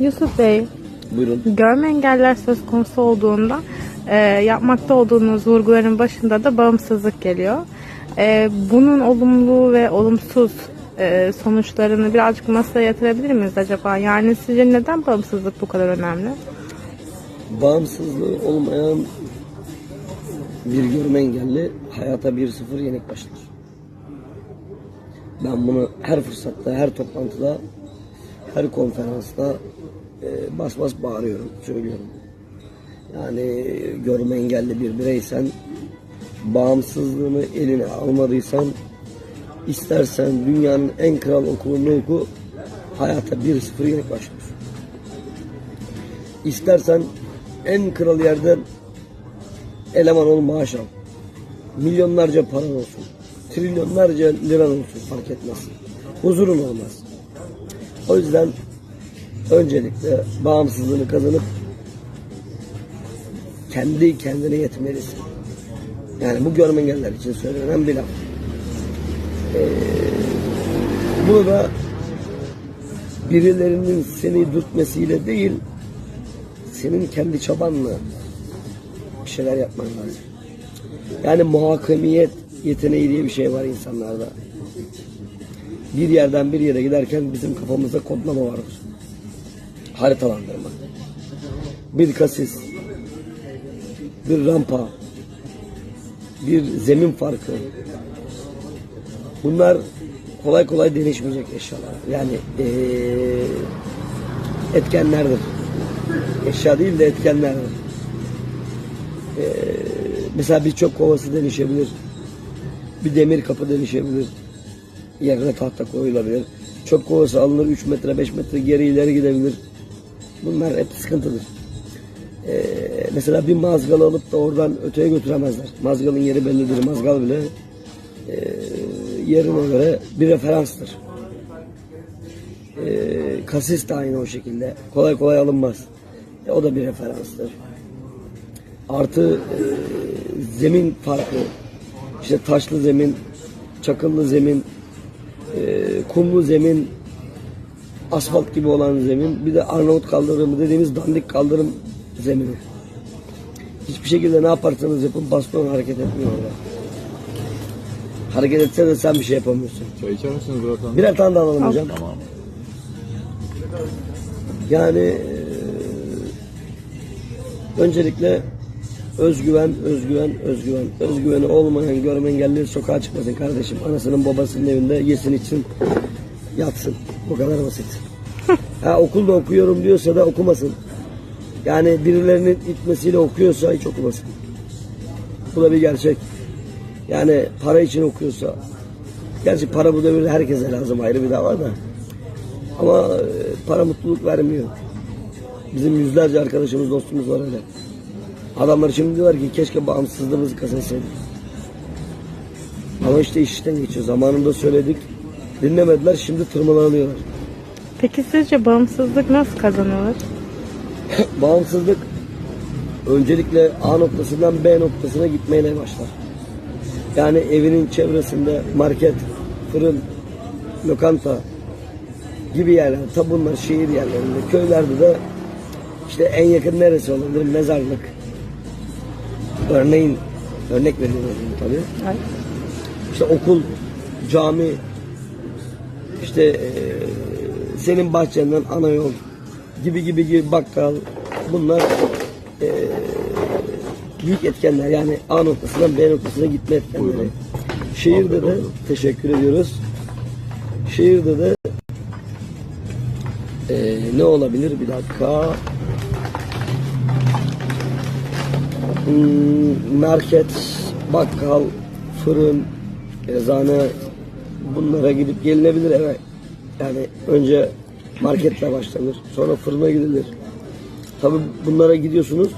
Yusuf Bey, Buyurun. görme engeller söz konusu olduğunda e, yapmakta olduğunuz vurguların başında da bağımsızlık geliyor. E, bunun olumlu ve olumsuz e, sonuçlarını birazcık masaya yatırabilir miyiz acaba? Yani sizce neden bağımsızlık bu kadar önemli? Bağımsızlığı olmayan bir görme engelli hayata bir sıfır yenik başlar. Ben bunu her fırsatta, her toplantıda, her konferansta e, bas bas bağırıyorum, söylüyorum. Yani görme engelli bir bireysen, bağımsızlığını eline almadıysan, istersen dünyanın en kral okulunu oku, hayata bir sıfır yenik başlar. İstersen en kral yerden eleman ol maaş al. Milyonlarca paran olsun. Trilyonlarca liran olsun fark etmez. Huzurun olmaz. O yüzden öncelikle bağımsızlığını kazanıp kendi kendine yetmelisin. Yani bu görme engeller için söylenen bir laf. Ee, bunu da birilerinin seni dürtmesiyle değil, senin kendi çabanla bir şeyler yapman lazım. Yani muhakemiyet yeteneği diye bir şey var insanlarda. Bir yerden bir yere giderken bizim kafamızda kodlama vardır. Haritalandırma. Bir kasis, bir rampa, bir zemin farkı. Bunlar kolay kolay değişmeyecek eşyalar. Yani eee, etkenlerdir. Eşya değil de etkenlerdir. Ee, mesela bir çöp kovası değişebilir. Bir demir kapı değişebilir. Yerine tahta koyulabilir. Çöp kovası alınır 3 metre 5 metre geri ileri gidebilir. Bunlar hep sıkıntıdır. Ee, mesela bir mazgal alıp da oradan öteye götüremezler. Mazgalın yeri bellidir. Mazgal bile e, yerine göre bir referanstır. Ee, kasis de aynı o şekilde. Kolay kolay alınmaz. E, o da bir referanstır. Artı e, zemin farkı. İşte taşlı zemin, çakıllı zemin, e, kumlu zemin, asfalt gibi olan zemin. Bir de Arnavut kaldırımı dediğimiz dandik kaldırım zemini. Hiçbir şekilde ne yaparsanız yapın baston hareket etmiyor orada. Hareket etse de sen bir şey yapamıyorsun. Çay içer misiniz Burak Hanım? Birer tane daha alalım hocam. Tamam. Yani e, öncelikle özgüven, özgüven, özgüven. Özgüveni olmayan görme engelli sokağa çıkmasın kardeşim. Anasının babasının evinde yesin içsin, yatsın. Bu kadar basit. ha, okulda okuyorum diyorsa da okumasın. Yani birilerinin itmesiyle okuyorsa hiç okumasın. Bu da bir gerçek. Yani para için okuyorsa, gerçi para bu devirde herkese lazım ayrı bir dava da. Ama e, para mutluluk vermiyor. Bizim yüzlerce arkadaşımız, dostumuz var öyle. Adamlar şimdi diyorlar ki keşke bağımsızlığımızı kazansaydık. Ama işte iş işten geçiyor. Zamanında söyledik. Dinlemediler. Şimdi tırmalanıyorlar. Peki sizce bağımsızlık nasıl kazanılır? Bağımsızlık öncelikle A noktasından B noktasına gitmeyle başlar. Yani evinin çevresinde market, fırın, lokanta gibi yerler. Tabi bunlar şehir yerlerinde. Köylerde de işte en yakın neresi olabilir? Mezarlık. Örneğin örnek veriyorum tabii. Evet. İşte okul, cami, işte eee, senin bahçenden ana yol gibi gibi gibi bakkal bunlar eee, büyük etkenler. Yani A noktasından B noktasına gitme etkenleri. Şehirde de teşekkür ediyoruz. Şehirde de eee, ne olabilir? Bir dakika. Hmm, market, bakkal, fırın, eczane bunlara gidip gelinebilir eve. Yani önce marketle başlanır. Sonra fırına gidilir. Tabi bunlara gidiyorsunuz.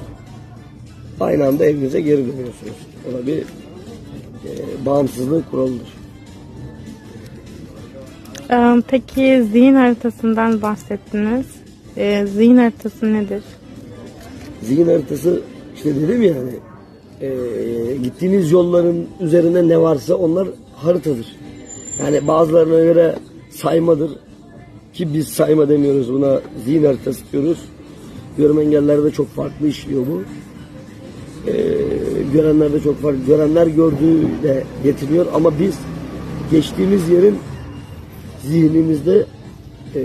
Aynı anda evinize geri dönüyorsunuz. O da bir e, bağımsızlığın kuralıdır. Ee, Peki zihin haritasından bahsettiniz. Ee, zihin haritası nedir? Zihin haritası işte dedim ya hani e, gittiğiniz yolların üzerinde ne varsa onlar haritadır. Yani bazılarına göre saymadır, ki biz sayma demiyoruz buna zihin haritası diyoruz. Görme engellerde çok farklı işliyor bu. Ee, görenler de çok farklı. Görenler gördüğü de getiriyor ama biz geçtiğimiz yerin zihnimizde ee,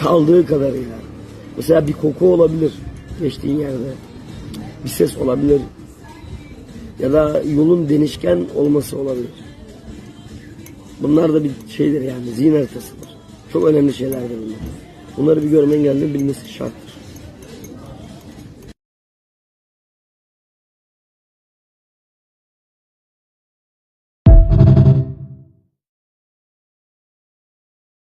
kaldığı kadarıyla. Mesela bir koku olabilir geçtiğin yerde. Bir ses olabilir. Ya da yolun denişken olması olabilir. Bunlar da bir şeydir yani zihin haritasıdır. Çok önemli şeylerdir bunlar. Bunları bir görme engellinin bilmesi şarttır.